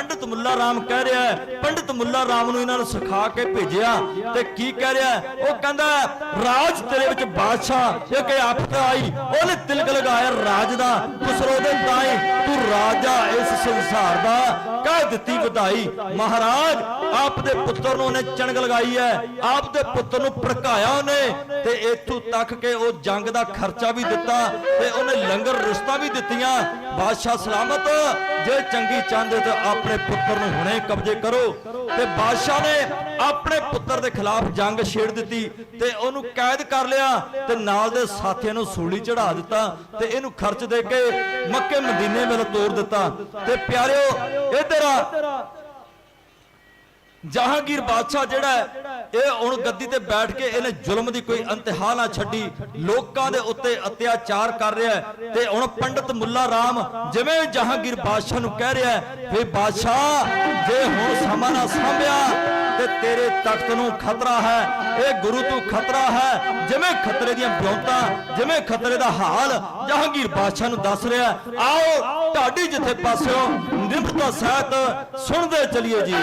ਪੰਡਿਤ ਮੁੱਲਾ ਰਾਮ ਕਹਿ ਰਿਹਾ ਹੈ, ਪੰਡਿਤ ਮੁੱਲਾ ਰਾਮ ਨੂੰ ਇਹਨਾਂ ਨੂੰ ਸਿਖਾ ਕੇ ਭੇਜਿਆ ਤੇ ਕੀ ਕਹਿ ਰਿਹਾ ਉਹ ਕਹਿੰਦਾ ਰਾਜ ਤੇਰੇ ਵਿੱਚ ਬਾਦਸ਼ਾਹ ਇਹ ਕਿ ਆਫਤ ਆਈ, ਉਹਨੇ ਤਿਲਕ ਲਗਾਇਆ ਰਾਜ ਦਾ, ਖੁਸਰੋ ਦੇ ਤਾਈ ਰਾਜਾ ਇਸ ਸੰਸਾਰ ਦਾ। ਕਹਿ ਦਿੱਤੀ ਵਧਾਈ। ਮਹਾਰਾਜ ਆਪ ਦੇ ਪੁੱਤਰ ਨੂੰ ਉਹਨੇ ਚਣਗ ਲਗਾਈ ਹੈ। ਆਪ ਦੇ ਪੁੱਤਰ ਨੂੰ ਭੜਕਾਇਆ ਉਹਨੇ ਤੇ ਇੱਥੋਂ ਤੱਕ ਕਿ ਉਹ ਜੰਗ ਦਾ ਖਰਚਾ ਵੀ ਦਿੱਤਾ ਤੇ ਉਹਨੇ ਲੰਗਰ ਰਿਸ਼ਤਾ ਵੀ ਦਿੱਤੀਆਂ। ਬਾਦਸ਼ਾਹ ਸਲਾਮਤ, ਜੇ ਚੰਗੀ ਚਾਹੁੰਦੇ ਤਾਂ ਆਪਣੇ ਪੁੱਤਰ ਨੂੰ ਹੁਣੇ ਕਬਜ਼ੇ ਕਰੋ। ਤੇ ਬਾਦਸ਼ਾਹ ਨੇ ਆਪਣੇ ਪੁੱਤਰ ਦੇ ਖਿਲਾਫ ਜੰਗ ਛੇੜ ਦਿੱਤੀ ਤੇ ਉਹਨੂੰ ਕੈਦ ਕਰ ਲਿਆ ਤੇ ਨਾਲ ਦੇ ਸਾਥੀਆਂ ਨੂੰ ਸੂਲੀ ਚੜਾ ਦਿੱਤਾ ਤੇ ਇਹਨੂੰ ਖਰਚ ਦੇ ਕੇ ਮੱਕੇ ਮਦੀਨੇ ਵੱਲ ਤੋਰ ਦਿੱਤਾ। ਤੇ ਪਿਆਰਿਓ, ਇੱਧਰ ਆ। ਜਹਾਂਗੀਰ ਬਾਦਸ਼ਾਹ ਜਿਹੜਾ ਇਹ ਹੁਣ ਗੱਦੀ ਤੇ ਬੈਠ ਕੇ ਇਹਨੇ ਜ਼ੁਲਮ ਦੀ ਕੋਈ ਇੰਤਹਾ ਨਾ ਛੱਡੀ। ਲੋਕਾਂ ਦੇ ਉੱਤੇ ਅਤਿਆਚਾਰ ਕਰ ਰਿਹਾ ਹੈ। ਤੇ ਹੁਣ ਪੰਡਤ ਮੁੱਲਾ ਰਾਮ ਜਿਵੇਂ ਜਹਾਂਗੀਰ ਬਾਦਸ਼ਾਹ ਨੂੰ ਕਹਿ ਰਿਹਾ ਹੈ, ਵੀ ਬਾਦਸ਼ਾਹ, ਜੇ ਹੁਣ ਸਮਾਂ ਨਾ ਸੰਭਿਆ, ਤੇ ਤੇਰੇ ਤਖਤ ਨੂੰ ਖਤਰਾ ਹੈ। ਇਹ ਗੁਰੂ ਤੋਂ ਖਤਰਾ ਹੈ। ਜਿਵੇਂ ਖਤਰੇ ਦੀਆਂ ਬਿਉਂਤਾਂ, ਜਿਵੇਂ ਖਤਰੇ ਦਾ ਹਾਲ ਜਹਾਂਗੀਰ ਬਾਦਸ਼ਾਹ ਨੂੰ ਦੱਸ ਰਿਹਾ ਆਓ ਢਾਡੀ ਜਿੱਥੇ ਪਾਸਿਓ ਨਿਮਰਤਾ ਸਹਿਤ ਸੁਣਦੇ ਚਲਿਏ ਜੀ।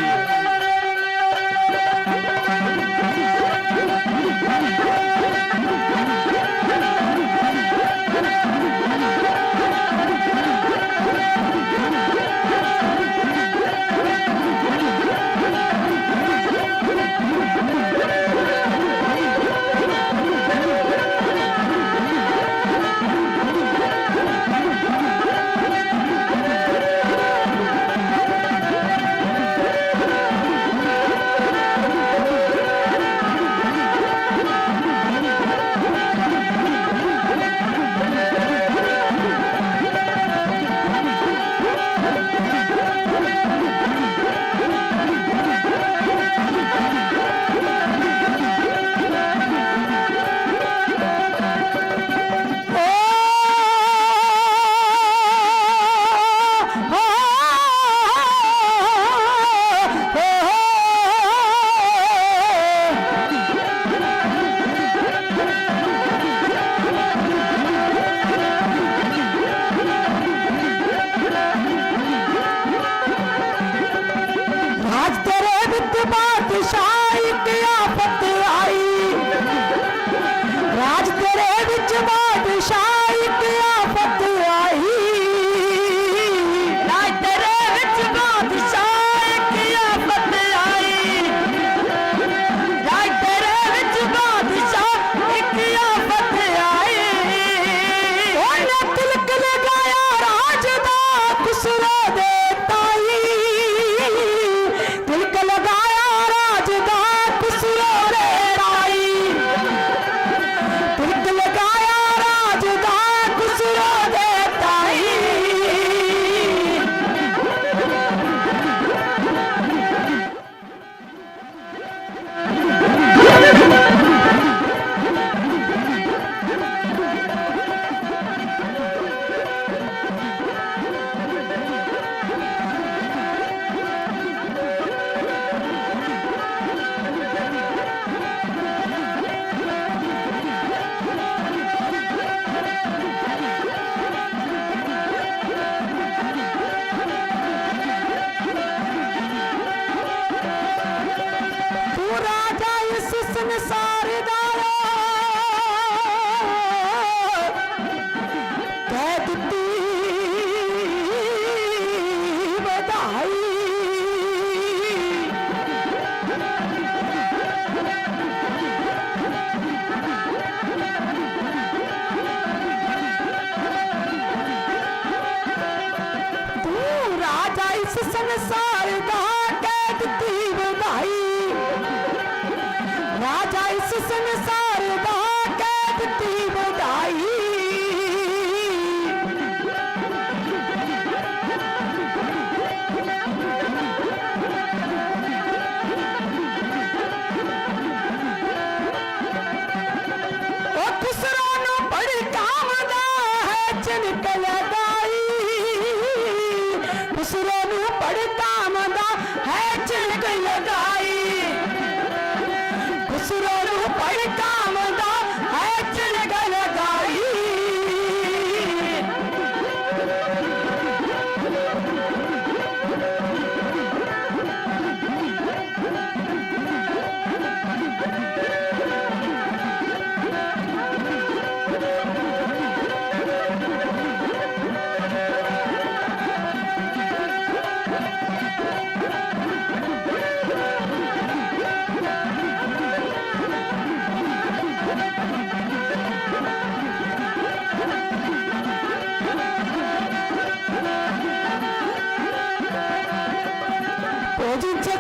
ਤੇਰੇ ਸੰਸਾਰ ਦਾ ਕਹਿ ਦਿੱਤੀ ਵਧਾਈ। ਤੂੰ ਰਾਜਾ ਇਸ ਸੰਸਾਰ ਦਾ ਰਾਜਾ ਇਸ ਸੰਸਾਰ ਦਾ ਕਹਿ ਦਿੱਤੀ ਵਧਾਈ ਉਹ ਖੁਸਰਾ ਨੂੰ ਬੜੀ ਕਾਮਦਾ ਹੈ অযোধ্যা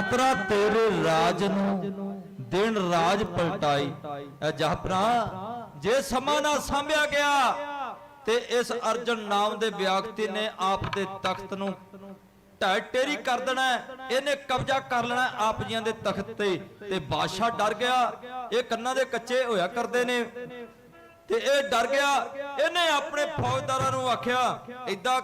ਖਤਰਾ ਤੇਰੇ ਰਾਜ ਨੂੰ ਦਿਨ ਰਾਜ ਪਲਟਾਈ। ਐ ਜਹਪਰਾ, ਜੇ ਸਮਾਂ ਨਾ ਸਾਂਭਿਆ ਗਿਆ, ਤੇ ਇਸ ਅਰਜਨ ਨਾਮ ਦੇ ਵਿਅਕਤੀ ਨੇ ਆਪ ਦੇ ਤਖਤ ਨੂੰ ਢਹਿ ਟੇਰੀ ਕਰ ਦੇਣਾ ਇਹਨੇ ਕਬਜ਼ਾ ਕਰ ਲੈਣਾ ਆਪ ਜੀਆਂ ਦੇ ਤਖਤ ਤੇ। ਤੇ ਬਾਦਸ਼ਾਹ ਡਰ ਗਿਆ। ਇਹ ਕੰਨਾਂ ਦੇ ਕੱਚੇ ਹੋਇਆ ਕਰਦੇ ਨੇ। ਤੇ ਇਹ ਡਰ ਗਿਆ। ਇਹਨੇ ਆਪਣੇ ਫੌਜਦਾਰਾਂ ਨੂੰ ਆਖਿਆ, ਏਦਾਂ